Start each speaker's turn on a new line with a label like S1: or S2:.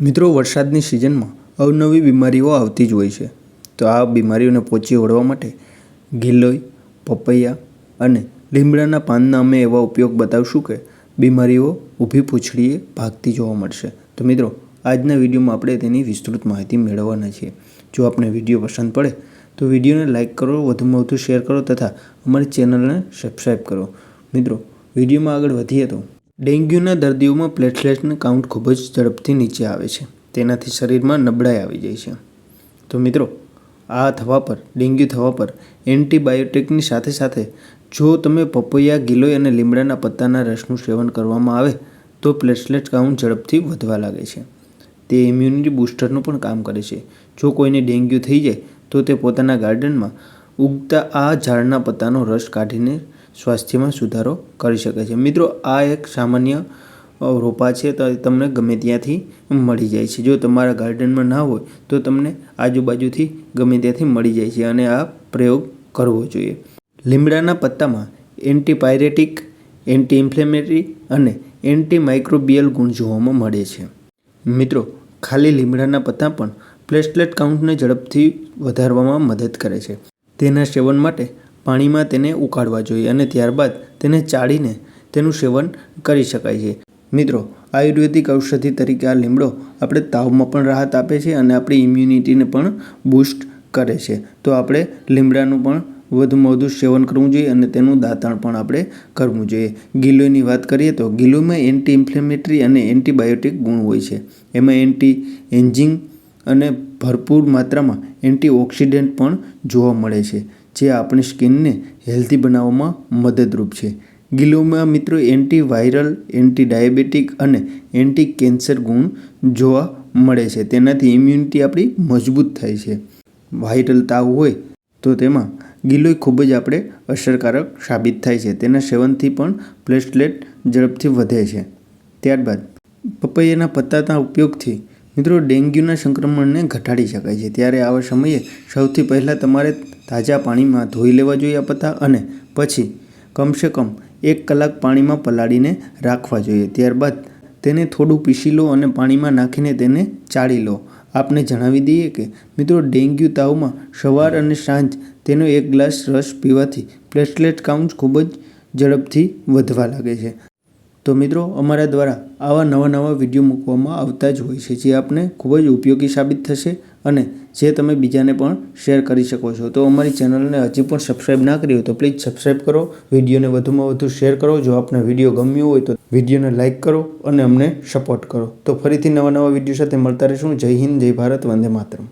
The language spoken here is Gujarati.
S1: મિત્રો, વરસાદની સિઝનમાં અવનવી બીમારીઓ આવતી જ હોય છે. તો આ બીમારીઓને પહોંચી વળવા માટે ગિલોય, પપૈયા અને લીમડાના પાનના અમે એવા ઉપયોગ બતાવશું કે બીમારીઓ ઊભી પૂંછડીએ ભાગતી જોવા મળશે. તો મિત્રો, આજના વિડીયોમાં આપણે તેની વિસ્તૃત માહિતી મેળવવાના છીએ. જો આપને વીડિયો પસંદ પડે, તો વિડીયોને લાઇક કરો, વધુમાં વધુ શેર કરો તથા અમારી ચેનલને સબસ્ક્રાઈબ કરો. મિત્રો, વિડીયોમાં આગળ વધીએ તો ડેન્ગ્યુના દર્દીઓમાં પ્લેટલેટનું કાઉન્ટ ખૂબ જ ઝડપથી નીચે આવે છે. તેનાથી શરીરમાં નબળાઈ આવી જાય છે. તો મિત્રો, આ થવા પર, ડેન્ગ્યુ થવા પર એન્ટીબાયોટિકની સાથે સાથે જો તમે પપૈયા, ગિલોય અને લીમડાના પત્તાના રસનું સેવન કરવામાં આવે, તો પ્લેટલેટ કાઉન્ટ ઝડપથી વધવા લાગે છે. તે ઇમ્યુનિટી બૂસ્ટરનું પણ કામ કરે છે. જો કોઈને ડેન્ગ્યુ થઈ જાય, તો તે પોતાના ગાર્ડનમાં ઉગતા આ ઝાડના પત્તાનો રસ કાઢીને સ્વાસ્થ્યમાં સુધારો કરી શકે છે. મિત્રો, આ એક સામાન્ય રોપા છે તો તમને ગમે ત્યાંથી મળી જાય છે. જો તમારા ગાર્ડનમાં ના હોય તો તમને આજુબાજુથી ગમે ત્યાંથી મળી જાય છે અને આ પ્રયોગ કરવો જોઈએ. લીમડાના પત્તામાં એન્ટીપાયરેટિક એન્ટી ઇન્ફ્લેમેટરી અને એન્ટી માઇક્રોબિયલ ગુણ જોવામાં મળે છે. મિત્રો, ખાલી લીમડાના પત્તા પણ પ્લેટલેટ કાઉન્ટને ઝડપથી વધારવામાં મદદ કરે છે. તેના સેવન માટે પાણીમાં તેને ઉકાળવા જોઈએ અને ત્યારબાદ તેને ચાળીને તેનું સેવન કરી શકાય છે. મિત્રો, આયુર્વેદિક ઔષધિ તરીકે આ લીમડો આપણે તાવમાં પણ રાહત આપે છે અને આપણી ઇમ્યુનિટીને પણ બૂસ્ટ કરે છે. તો આપણે લીમડાનું પણ વધુમાં વધુ સેવન કરવું જોઈએ અને તેનું દાંતણ પણ આપણે કરવું જોઈએ. ગિલોયની વાત કરીએ તો ગિલોયમાં એન્ટી ઇન્ફ્લેમેટરી અને એન્ટીબાયોટિક ગુણ હોય છે. એમાં એન્ટી એન્જિંગ અને ભરપૂર માત્રામાં એન્ટીઓક્સિડન્ટ પણ જોવા મળે છે. જે આપણી સ્કિનને હેલ્ધી બનાવવામાં મદદરૂપ છે. ગિલોમાં મિત્રો એન્ટી વાયરલ એન્ટી ડાયાબિટીક અને એન્ટી કેન્સર ગુણ જોવા મળે છે. તેનાથી ઇમ્યુનિટી આપણી મજબૂત થાય છે. વાયરલ તાવ હોય તો તેમાં ગિલોય ખૂબ જ આપણે અસરકારક સાબિત થાય છે. તેના સેવનથી પણ પ્લેટલેટ ઝડપથી વધે છે. ત્યારબાદ પપૈયાના પત્તાના ઉપયોગથી મિત્રો, ડેન્ગ્યુના સંક્રમણને ઘટાડી શકાય છે. ત્યારે આવા સમયે સૌથી પહેલાં તમારે તાજા પાણીમાં ધોઈ લેવા જોઈએ પત્તા અને પછી કમસે કમ એક કલાક પાણીમાં પલાળીને રાખવા જોઈએ. ત્યારબાદ તેને થોડું પીસી લો અને પાણીમાં નાખીને તેને ચાળી લો. આપને જણાવી દઈએ કે, મિત્રો, ડેન્ગ્યુ તાવમાં સવાર અને સાંજ તેનો એક ગ્લાસ રસ પીવાથી પ્લેટલેટ કાઉન્ટ ખૂબ જ ઝડપથી વધવા લાગે છે. તો મિત્રો, અમારા દ્વારા આવા નવા નવા વીડિયો મૂકવામાં આવતા જ હોય છે, જે આપને ખૂબ જ ઉપયોગી સાબિત થશે અને જે તમે બીજાને પણ શેર કરી શકો છો. તો અમારી ચેનલને હજી પણ સબસ્ક્રાઈબ ના કરી હોય તો પ્લીઝ સબસ્ક્રાઈબ કરો, વિડીયોને વધુમાં વધુ શેર કરો. જો આપને વીડિયો ગમ્યો હોય તો વિડીયોને લાઇક કરો અને અમને સપોર્ટ કરો. તો ફરીથી નવા નવા વીડિયો સાથે મળતા રહેશું. જય હિન્દ, જય ભારત, વંદે માતરમ.